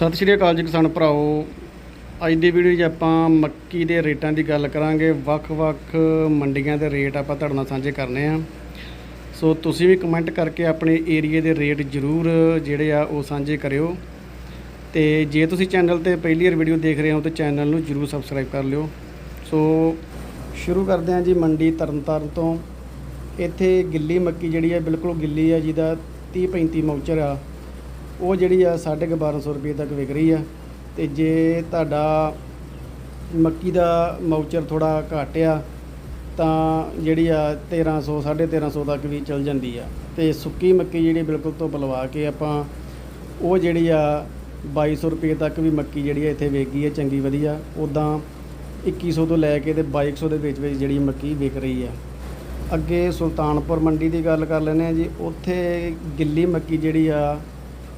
ਸਤਿ ਸ਼੍ਰੀ ਅਕਾਲ ਜੀ ਕਿਸਾਨ ਭਰਾਓ ਅੱਜ ਦੀ ਵੀਡੀਓ 'ਚ ਆਪਾਂ ਮੱਕੀ ਦੇ ਰੇਟਾਂ ਦੀ ਗੱਲ ਕਰਾਂਗੇ। ਵੱਖ-ਵੱਖ ਮੰਡੀਆਂ ਦੇ ਰੇਟ ਆਪਾਂ ਤੁਹਾਡੇ ਨਾਲ ਸਾਂਝੇ ਕਰਨੇ ਆ। ਸੋ ਤੁਸੀਂ ਵੀ ਕਮੈਂਟ ਕਰਕੇ ਆਪਣੇ ਏਰੀਏ ਦੇ ਰੇਟ ਜ਼ਰੂਰ ਜਿਹੜੇ ਆ ਉਹ ਸਾਂਝੇ ਕਰਿਓ। ਤੇ ਜੇ ਤੁਸੀਂ ਚੈਨਲ ਤੇ ਪਹਿਲੀ ਵਾਰ ਵੀਡੀਓ ਦੇਖ ਰਹੇ ਹੋ ਤਾਂ ਚੈਨਲ ਨੂੰ ਜ਼ਰੂਰ ਸਬਸਕ੍ਰਾਈਬ ਕਰ ਲਿਓ। ਸੋ ਸ਼ੁਰੂ ਕਰਦੇ ਹਾਂ ਜੀ ਮੰਡੀ ਤਰਨਤਾਰਨ ਤੋਂ। ਇੱਥੇ ਗਿੱਲੀ ਮੱਕੀ ਜਿਹੜੀ ਹੈ ਬਿਲਕੁਲ ਗਿੱਲੀ ਹੈ ਜਿਹਦਾ 30 35 ਮੌਚਰ ਆ। ਉਹ ਜਿਹੜੀ ਆ 1250 ਰੁਪਏ ਤੱਕ ਵਿਕ ਰਹੀ ਆ। ਤੇ ਜੇ ਤੁਹਾਡਾ ਮੱਕੀ ਦਾ ਮੌਚਰ ਥੋੜਾ ਘੱਟ ਆ, ਤਾਂ ਜਿਹੜੀ ਆ 1300 1350 ਤੱਕ ਵੀ ਚਲ ਜਾਂਦੀ ਆ। ਤੇ ਸੁੱਕੀ ਮੱਕੀ ਜਿਹੜੀ ਬਿਲਕੁਲ ਤੋਂ ਬਲਵਾ ਕੇ ਆਪਾਂ ਉਹ ਜਿਹੜੀ ਆ 2200 ਰੁਪਏ ਤੱਕ ਵੀ ਮੱਕੀ ਜਿਹੜੀ ਆ ਇੱਥੇ ਵੇਚੀ ਆ, ਚੰਗੀ ਵਧੀਆ। ਉਦਾਂ 2100 ਤੋਂ ਲੈ ਕੇ ਤੇ 2200 ਦੇ ਵਿੱਚ ਵਿੱਚ ਜਿਹੜੀ ਮੱਕੀ ਵਿਕ ਰਹੀ ਆ। ਅੱਗੇ ਸੁਲਤਾਨਪੁਰ ਮੰਡੀ ਦੀ ਗੱਲ ਕਰ ਲੈਂਦੇ ਆ ਜੀ। ਉੱਥੇ ਗਿੱਲੀ ਮੱਕੀ ਜਿਹੜੀ ਆ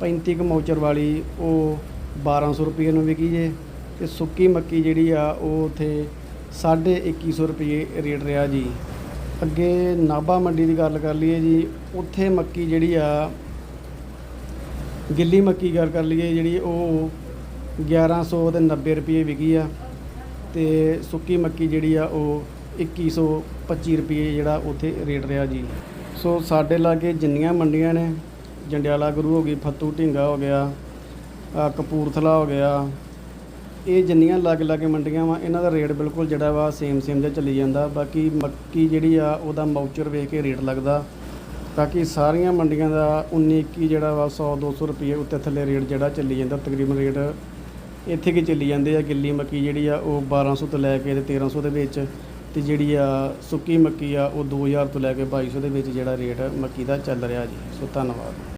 35 ਕੁ ਮੌਚਰ ਵਾਲੀ ਉਹ 1200 ਰੁਪਏ ਨੂੰ ਵਿਕੀ ਜੇ ਤੇ ਸੁੱਕੀ ਮੱਕੀ ਜਿਹੜੀ ਆ ਉਹ ਉੱਥੇ 2150 ਰੁਪਏ ਰੇਟ ਰਿਹਾ ਜੀ। ਅੱਗੇ ਨਾਭਾ ਮੰਡੀ ਦੀ ਗੱਲ ਕਰ ਲਈਏ ਜੀ, ਉੱਥੇ ਮੱਕੀ ਜਿਹੜੀ ਆ, ਗਿੱਲੀ ਮੱਕੀ ਗੱਲ ਕਰ ਲਈਏ ਜਿਹੜੀ ਉਹ 1100 ਤੇ 90 ਰੁਪਏ ਵਿਕੀ ਆ ਤੇ ਸੁੱਕੀ ਮੱਕੀ ਜਿਹੜੀ ਆ ਉਹ 2125 ਰੁਪਏ ਜਿਹੜਾ ਉੱਥੇ ਰੇਟ ਰਿਹਾ ਜੀ। ਸੋ ਸਾਡੇ ਲਾਗੇ ਜਿੰਨੀਆਂ ਮੰਡੀਆਂ ਨੇ ਜੰਡਿਆਲਾ ਗੁਰੂ ਹੋ ਗਈ, ਫੱਤੂ ਢਿੰਗਾ ਹੋ ਗਿਆ ਕਪੂਰਥਲਾ ਹੋ ਗਿਆ। ਇਹ ਜਿੰਨੀਆਂ ਲਾਗੇ ਲਾਗੇ ਮੰਡੀਆਂ ਵਾ, ਇਹਨਾਂ ਦਾ ਰੇਟ ਬਿਲਕੁਲ ਜਿਹੜਾ ਵਾ ਸੇਮ ਸੇਮ ਜਿਹਾ ਚੱਲੀ ਜਾਂਦਾ। ਬਾਕੀ ਮੱਕੀ ਜਿਹੜੀ ਆ, ਉਹਦਾ ਮਾਊਚਰ ਵੇਖ ਕੇ ਰੇਟ ਲੱਗਦਾ। ਬਾਕੀ ਸਾਰੀਆਂ ਮੰਡੀਆਂ ਦਾ 19 21 ਜਿਹੜਾ ਵਾ 100 200 ਰੁਪਏ ਉੱਤੇ ਥੱਲੇ ਰੇਟ ਜਿਹੜਾ ਚੱਲੀ ਜਾਂਦਾ, ਤਕਰੀਬਨ ਰੇਟ ਇੱਥੇ ਕੀ ਚੱਲੀ ਜਾਂਦੇ ਆ। ਗਿੱਲੀ ਮੱਕੀ ਜਿਹੜੀ ਆ, ਉਹ 1200 ਤੋਂ ਲੈ ਕੇ ਤੇ 1300 ਦੇ ਵਿੱਚ, ਤੇ ਜਿਹੜੀ ਆ ਸੁੱਕੀ ਮੱਕੀ ਆ, ਉਹ 2000 ਤੋਂ ਲੈ ਕੇ 2200 ਦੇ ਵਿੱਚ ਜਿਹੜਾ ਰੇਟ ਮੱਕੀ ਦਾ ਚੱਲ ਰਿਹਾ ਜੀ। ਸੋ ਧੰਨਵਾਦ।